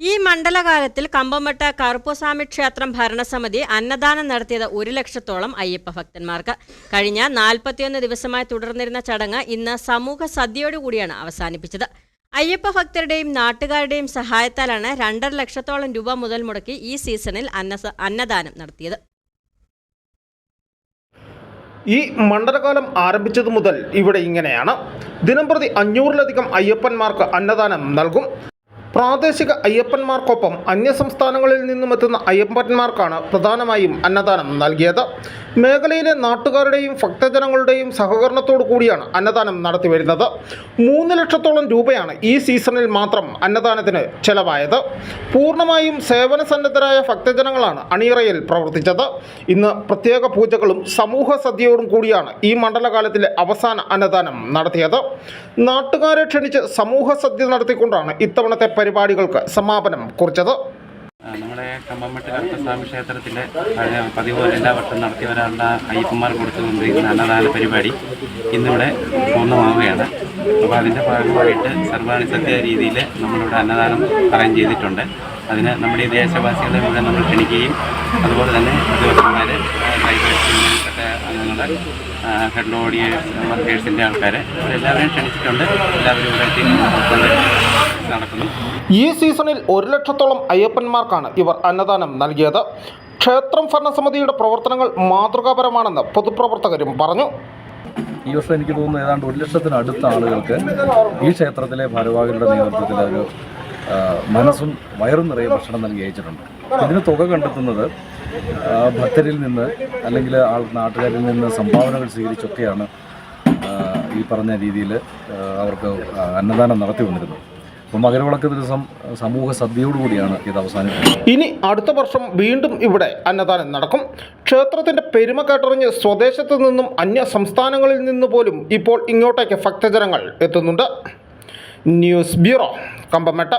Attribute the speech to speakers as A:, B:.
A: ഈ മണ്ഡലകാലത്തിൽ കമ്പമട്ട കറുപ്പുസ്വാമി ക്ഷേത്രം ഭരണസമിതി അന്നദാനം നടത്തിയത് ഒരു ലക്ഷത്തോളം അയ്യപ്പ ഭക്തന്മാർക്ക്. കഴിഞ്ഞ നാൽപ്പത്തിയൊന്ന് ദിവസമായി തുടർന്നിരുന്ന ചടങ്ങ് ഇന്ന് സമൂഹ സദ്യയോടുകൂടിയാണ് അവസാനിപ്പിച്ചത്. അയ്യപ്പ ഭക്തരുടെയും നാട്ടുകാരുടെയും സഹായത്താലാണ് രണ്ടര ലക്ഷത്തോളം രൂപ മുതൽ മുടക്കി ഈ സീസണിൽ അന്ന അന്നദാനം നടത്തിയത്.
B: ഈ മണ്ഡലകാലം ആരംഭിച്ചതു മുതൽ ഇവിടെ ഇങ്ങനെയാണ്. ദിനംപ്രതി അഞ്ഞൂറിലധികം അയ്യപ്പന്മാർക്ക് അന്നദാനം നൽകും. പ്രാദേശിക അയ്യപ്പന്മാർക്കൊപ്പം അന്യസംസ്ഥാനങ്ങളിൽ നിന്നും എത്തുന്ന അയ്യപ്പന്മാർക്കാണ് പ്രധാനമായും അന്നദാനം നൽകിയത്. മേഖലയിലെ നാട്ടുകാരുടെയും ഭക്തജനങ്ങളുടെയും സഹകരണത്തോടു കൂടിയാണ് അന്നദാനം നടത്തി വരുന്നത്. മൂന്ന് ലക്ഷത്തോളം രൂപയാണ് ഈ സീസണിൽ മാത്രം അന്നദാനത്തിന് ചെലവായത്. പൂർണമായും സേവന സന്നദ്ധരായ ഭക്തജനങ്ങളാണ് അണിയറയിൽ പ്രവർത്തിച്ചത്. ഇന്ന് പ്രത്യേക പൂജകളും സമൂഹ സദ്യയോടും കൂടിയാണ് ഈ മണ്ഡലകാലത്തിലെ അവസാന അന്നദാനം നടത്തിയത്. നാട്ടുകാരെ ക്ഷണിച്ച് സമൂഹ സദ്യ നടത്തിക്കൊണ്ടാണ് ഇത്തവണത്തെ പരിപാടികൾക്ക് സമാപനം കുറിച്ചത്.
C: നമ്മുടെ കമ്പംമെട്ട് കറുത്തസ്വാമി ക്ഷേത്രത്തിലെ പതിവ് പോലെ എല്ലാ വർഷവും നടത്തി വരാറുള്ള അയ്യപ്പന്മാർ കൊടുത്തുകൊണ്ടിരിക്കുന്ന അന്നദാന പരിപാടി ഇന്നിവിടെ പൂർണമാവുകയാണ്. അപ്പോൾ അതിന്റെ ഭാഗമായിട്ട് സർവാണി സദ്യ രീതിയിൽ നമ്മളിവിടെ അന്നദാനം അറേഞ്ച് ചെയ്തിട്ടുണ്ട്. അതിന് നമ്മുടെ ഈ ദേശവാസികളെ മുഴുവൻ നമ്മൾ ക്ഷണിക്കുകയും അതുപോലെ തന്നെ ഉദ്യോഗസ്ഥന്മാരെ ട്രൈബൽപ്പെട്ട അംഗങ്ങൾ ഹെഡ് ഓഡിയേഴ്സ് വർക്കേഴ്സിന്റെ ആൾക്കാരെ. എല്ലാവരെയും ക്ഷണിച്ചിട്ടുണ്ട്. എല്ലാവരും ഇവിടെ നടക്കുന്നു.
B: ഈ സീസണിൽ ഒരു ലക്ഷത്തോളം അയ്യപ്പന്മാർക്കാണ് ഇവർ അന്നദാനം നൽകിയത്. ക്ഷേത്രം ഭരണസമിതിയുടെ പ്രവർത്തനങ്ങൾ മാതൃകാപരമാണെന്ന് പൊതുപ്രവർത്തകരും പറഞ്ഞു.
D: ഈ വർഷം എനിക്ക് തോന്നുന്നു ഏതാണ്ട് ഒരു ലക്ഷത്തിനടുത്ത ആളുകൾക്ക് ഈ ക്ഷേത്രത്തിലെ ഭാരവാഹികളുടെ നേതൃത്വത്തിൽ ഒരു മനസ്സും വയറും നിറയെ ഭക്ഷണം നൽകി അയച്ചിട്ടുണ്ട്. ഇതിന് തുക കണ്ടെത്തുന്നത് ഭക്തരിൽ നിന്ന് അല്ലെങ്കിൽ ആൾ നാട്ടുകാരിൽ നിന്ന് സംഭാവനകൾ സ്വീകരിച്ചൊക്കെയാണ് ഈ പറഞ്ഞ രീതിയിൽ അവർക്ക് അന്നദാനം നടത്തി വന്നിരുന്നത് അപ്പോൾ മകരവിളക്ക് ദിവസം സമൂഹ സദ്യയോടുകൂടിയാണ് ഇത് അവസാനിക്കുന്നത്
B: ഇനി അടുത്ത വർഷം വീണ്ടും ഇവിടെ അന്നദാനം നടക്കും. ക്ഷേത്രത്തിന്റെ പെരുമ കേട്ടറിഞ്ഞ് സ്വദേശത്ത് നിന്നും അന്യ സംസ്ഥാനങ്ങളിൽ നിന്ന് പോലും ഇപ്പോൾ ഇങ്ങോട്ടേക്ക് ഭക്തജനങ്ങൾ എത്തുന്നുണ്ട്. News bureau Kambamettu.